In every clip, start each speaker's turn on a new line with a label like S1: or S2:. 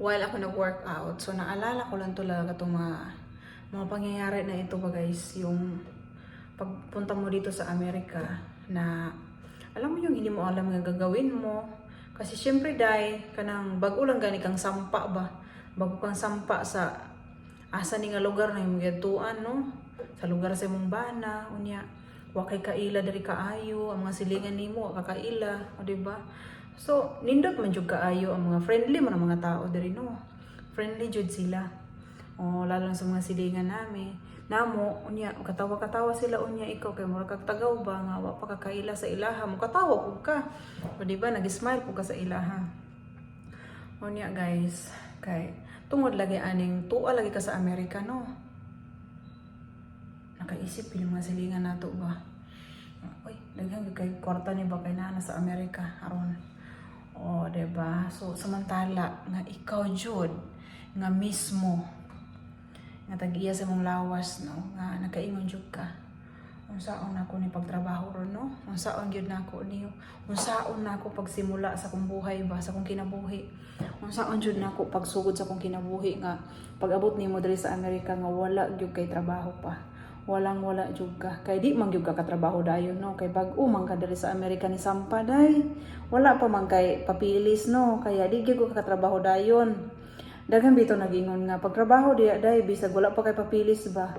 S1: while ako nag-workout. So naalala ko lang talaga itong mga, mga pangyayari na ito ba guys, yung pagpunta mo dito sa Amerika na alam mo yung hindi mo alam nga gagawin mo. Kasi syempre dai kanang bago lang gani kang sampa ba. Bago kang sampa sa asa ni nga lugar na yung gatuan no. Sa lugar sa imong bana unya wa kay kaila diri kaayo ang mga silingan nimo kakaila o di ba so nindot man jud kaayo ang mga friendly man ang mga tao diri no? Friendly jud sila. O lalo na sa mga silingan nami. Namo unya katawa-katawa sila unya ikaw kay mura kag tagaw ba nga wa pa kakaila sa ilaha. Mo katawa pug ka. O di ba? Nag-smile pug ka sa ilaha. Unya guys kay tungod lagi aning tuwa lagi ka sa Amerika no? Nakaisip yung mga silingan nato ba? Uy, daghan gyud kay kwarta ni ba kay nana sa Amerika? Aron o di ba so samantala nga ikaw jud nga mismo nga tag-iya sa mong lawas no? Nga nakaingon jud ka. Unsaon ako ni pagtrabaho ron no? Unsaon gyud nako niyo unsaon nako pagsimula sa kong buhay ba sa kong kinabuhi? Unsaon jud nako pagsugod sa kong kinabuhi nga pag-abot nimo diri sa Amerika nga wala gyud kay trabaho pa walang wala jud ka kay di man gyud ka katrabaho dayon no? Kay bag-o man ka sa Amerika ni Sampa day. Wala pa man kay papilis no? Kaya di gyud ka katrabaho dayon. Daghan bito nagingon nga pagtrabaho diya day. Bisag wala pa kay papilis ba?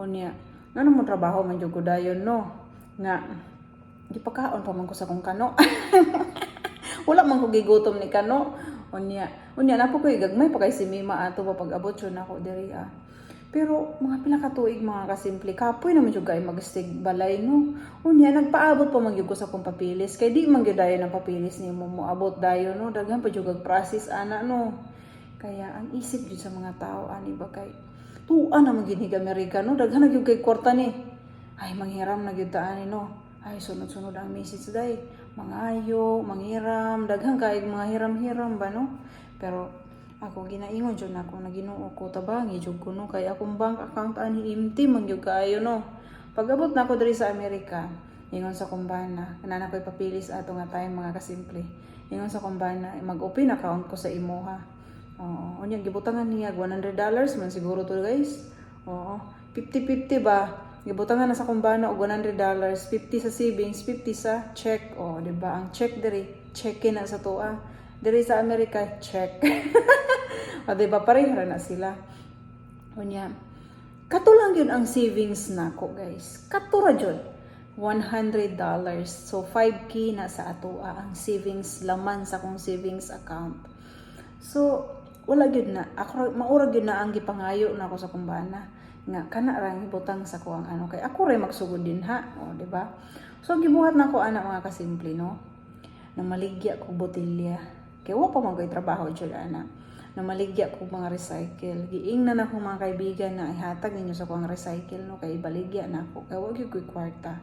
S1: Unya ano mo trabaho man jud dayon no? Nga di pa kaon pa man ko sa kong kano. Wala man ko gigutom ni kano. Unya unya na po ko gagmay pa kay si Mima ato ba pag abot yun ako diri ah pero mga pila ka tuig mga kasimple kapoy naman jud kay magstig balay no? Unya nagpaabot pa man gyud ko sa kong papilis. Kay di man gyud dayon ang papilis nimo mo abot dayon no? Daghan pa kag process ana no? Kaya ang isip jud sa mga tao ani ba kay tuan na maginig Amerika no? Daghan na gyud kay kwarta ni. Ay manghiram na gyud ta ani no? Ay sunod-sunod ang message day. Mangayo manghiram. Daghan kay mga hiram-hiram ba no? Pero ako ginaingon jud nako na Ginoo ko tabangi jud ko no kay akong bank account ani empty man kaayo no pag-abot nako diri sa Amerika ingon sa kumbana kanana ko'y papilis ato nga time mga kasimple ingon sa kumbana mag-open account ko sa imuha Oo, unya gibutangan niya $100 man siguro to guys. Oo, 50-50 ba? Gibutangan na sa kumbana og $100, 50 sa savings, 50 sa check. Oh, di ba? Ang check diri, check na sa tuwa. Diri sa Amerika, check. o di ba pareho na sila. Unya, kato lang yun ang savings nako guys. Kato ra jud. $100. So 5k na sa atoa ang savings laman sa kong savings account. So, wala gyud na ako maura gyud na ang gipangayo na ako sa kumbana nga kana ra ibutang sa ko ang ano kay ako ray magsugod din ha o di ba so gibuhat na ko ana mga kasimple no na maligya ko botilya kay wa pa ko'y trabaho jud ana na maligya ko mga recycle. Giingnan na ako mga kaibigan na ihatag ninyo sa kong recycle no? Kay ibaligya na ako. Kay wa gyud ko'y kwarta.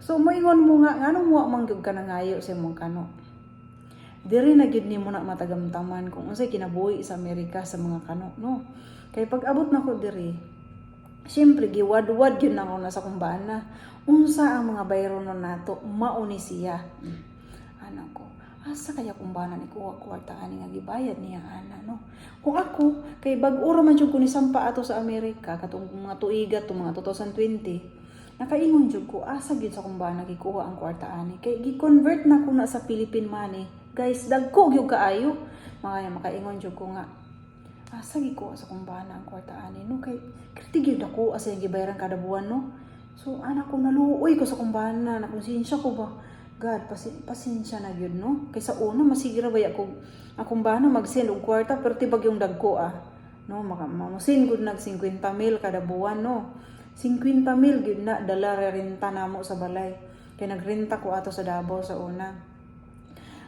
S1: So moingon mo nga ngano mo man gyud ka nangayo sa imong kano? Diri na gyud nimo na matagamtaman kung unsay kinabuhi sa Amerika sa mga kano no? Kay pag abot na ko diri syempre giwad-wad gyud na ako na sa kumbana unsa ang mga bayrono nato mauni siya. Anak ko asa kaya kumbana ni kuha kwarta ani nga gibayad niya ana no? Kung ako kay bag-o man jud ko ni sampa ato sa Amerika katong mga tuiga to mga 2020 nakaingon jud ko asa gyud sa kumbana gikuha ang kwarta ani? Kay gi-convert na ko na sa Philippine money. Guys dagko gyud kaayo. Mga makaingon jud ko nga asa gi ko sa kumbana ang kwarta ani? No kay kriti gyud ako asa yung gibayaran kada buwan no? So anak ko naluoy ko sa kumbana na konsensya ko ba God pasi pasensya na gyud no? Kay sa una masigira ba ako akong bana mag-send og kwarta pero tibag yung dagko ah. No maka mamusin gud nag 50 mil kada buwan no? 50 mil gyud na dala renta namo sa balay. Kay nagrenta ko ato sa Davao sa una.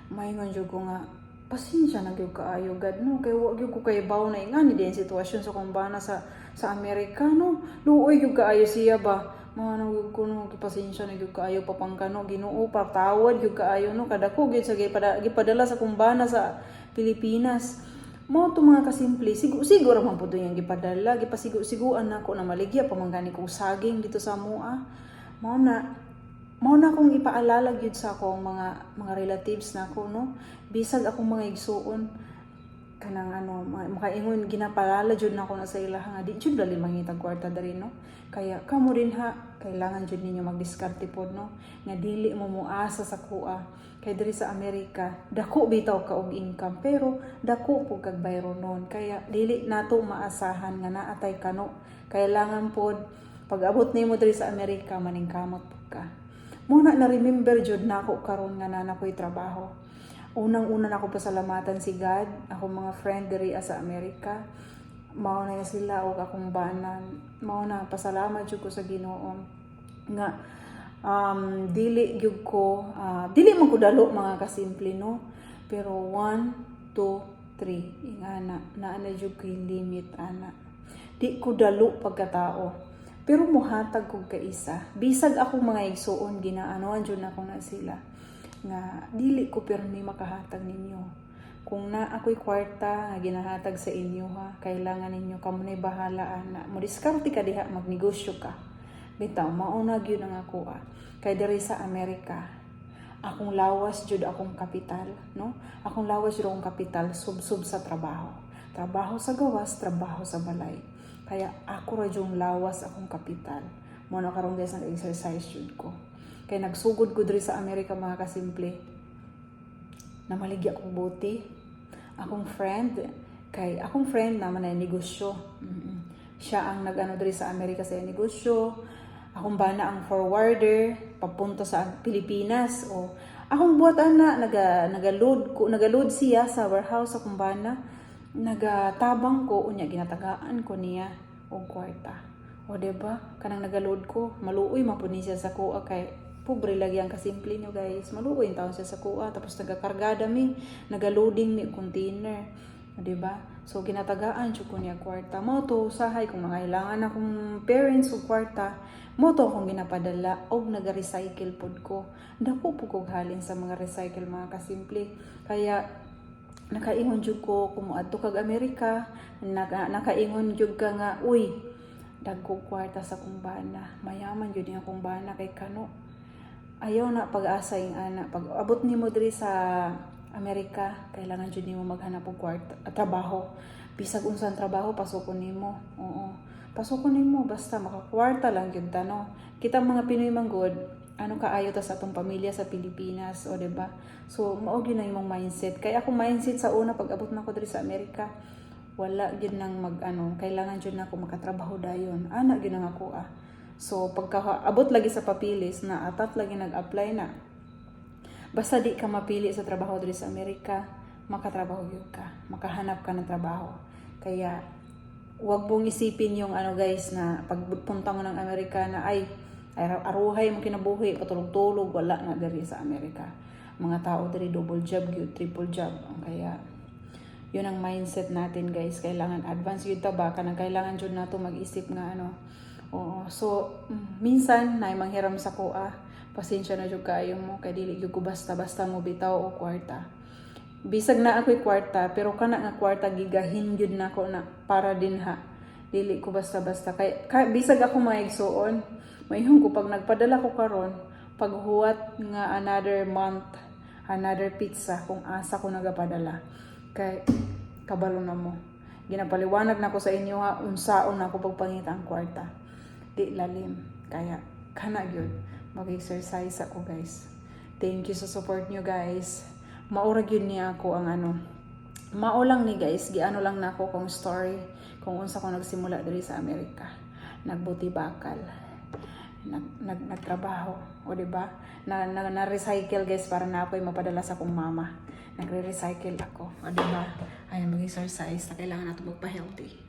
S1: Maingon jud ko nga pasensya na gyud kaayo God no? Kay wa gyud ko kay baw na nga ni din sitwasyon sa kumbana sa sa Amerika no? Luoy gyud kaayo siya ba gyud ko no pasensya na gyud kaayo papangkano Ginoo pa tawad gyud kaayo no kada ko gyud sa gipada, gipadala sa kumbana sa Pilipinas. Mo to mga kasimple siguro siguro man pud yung gipadala gipasigo-siguan nako na maligya pamangani kong saging dito sa mua. Mo na mao na akong ipaalala gyud sa akong mga mga relatives nako no? Bisag akong mga igsuon kanang ano ma- makaingon ginapalala jud na ko na sa ila nga di jud dali mangitag kwarta diri no? Kaya kamo din ha kailangan jud ninyo magdiskarte pod no? Nga dili mo muasa sa kuha. Kay diri sa Amerika dako bitaw ka og income pero dako po kag bayro nun kaya dili nato maasahan nga naatay kano kailangan pod pag abot nimo diri sa Amerika maningkamot pud ka. Muna na remember jud nako karon nga nana ko'y trabaho unang-una na ako pasalamatan si God, ako mga friend diri sa Amerika. Mao na sila o akong banan. Mao na pasalamat jud ko sa Ginoo nga um, dili gyud ko ah, dili man ko dalo mga kasimple no? Pero 1 2 3 ingana naa na jud ko'y limit ana. Di ko dalo pagkatao. Pero muhatag kog kaisa. Bisag ako mga igsuon ginaanoan jud na ko na sila nga dili ko pirmi makahatag ninyo. Kung na ako'y kwarta nga ginahatag sa inyo ha, kailangan ninyo kamo na bahalaan na mo diskarte ka diha magnegosyo ka. Bitaw mauna gyud ang ako ah. Kay diri sa Amerika, akong lawas jud akong kapital, no? Akong lawas jud akong kapital sub-sub sa trabaho. Trabaho sa gawas, trabaho sa balay. Kaya ako ra lawas akong kapital. Mo na karon guys exercise jud ko. Kay nagsugod ko diri sa Amerika mga kasimple. Namaligya akong buti. Akong friend, kay akong friend naman ay negosyo. Mm-mm. Siya ang nagano diri sa Amerika sa negosyo. Akong bana ang forwarder papunta sa Pilipinas o akong buhat ana naga nagaload ko nagaload siya sa warehouse akong bana nagatabang ko unya ginatagaan ko niya og kwarta o diba kanang nagaload ko maluoy man po ni siya sa kuha kay pobre lagi ang kasimple nyo guys. Maluoy taon siya sa kuha tapos nagakargada mi nagaloading mi container o diba? So ginatagaan jud ko niya kwarta. Mo to usahay kung mga ilangan akong parents og kwarta mo to akong ginapadala og naga-recycle pod ko. Dako po kog halin sa mga recycle mga kasimple. Kaya nakaingon jud ko kumuadto kag Amerika naka, nakaingon jud ka nga uy dagko kwarta sa kumbana mayaman jud nga kumbana kay kano ayaw na pag-asa yung ana pag abot nimo diri sa Amerika kailangan jud nimo maghanap og kwarta ah, trabaho. Bisag unsang trabaho pasukon nimo. Oo. Pasukon nimo basta makakwarta lang gyud ta no? Kita mga Pinoy manggod ano kaayo ta sa atong pamilya sa Pilipinas o diba so mao gyud na imong mindset. Kaya ako mindset sa una pag abot na ko diri sa Amerika wala gyud nang mag ano kailangan jud na ako makatrabaho dayon. Ana gyud nang ako ah so pagka abot lagi sa papilis na atat lagi nag-apply na. Basta di ka mapili sa trabaho diri sa Amerika makatrabaho gyud ka. Makahanap ka ng trabaho. Kaya wag mong isipin yung ano guys na pagpunta mo ng Amerika na ay ay aruhay mo kinabuhi patulog-tulog wala na diri sa Amerika. Mga tao diri double job gyud triple job. Kaya yun ang mindset natin guys. Kailangan advance yun ta ba? Kanang kailangan jud nato mag-isip nga ano oo so mm, minsan na manghiram sa kuha pasensya na jud kaayo mo kay dili ko basta-basta mo bitaw o kwarta. Bisag na ako'y kwarta pero kana nga kwarta gigahin gyud nako na para din ha. Dili ko basta-basta. Kay ka, bisag ako maigsuon mayhong ko pag nagpadala ko karon paghuwat nga another month another pizza kung asa ko nagapadala. Kay kabalo na mo. Ginapaliwanag na ko sa inyo ha unsaon na ako pagpangita ang kwarta di lalim. Kaya kana gyud mag-exercise ako guys. Thank you sa support nyo guys. Maurag yun niya ako ang ano. Mao lang ni guys. Giano lang na ako kung story kung unsa ko nagsimula diri sa Amerika. Nagbuti bakal. Nag, nag nagtrabaho. O di ba? Na, na, na recycle guys para na ako'y mapadala sa akong mama. Nagre-recycle ako. O di ba? Ay mag-exercise. Na kailangan nato magpa-healthy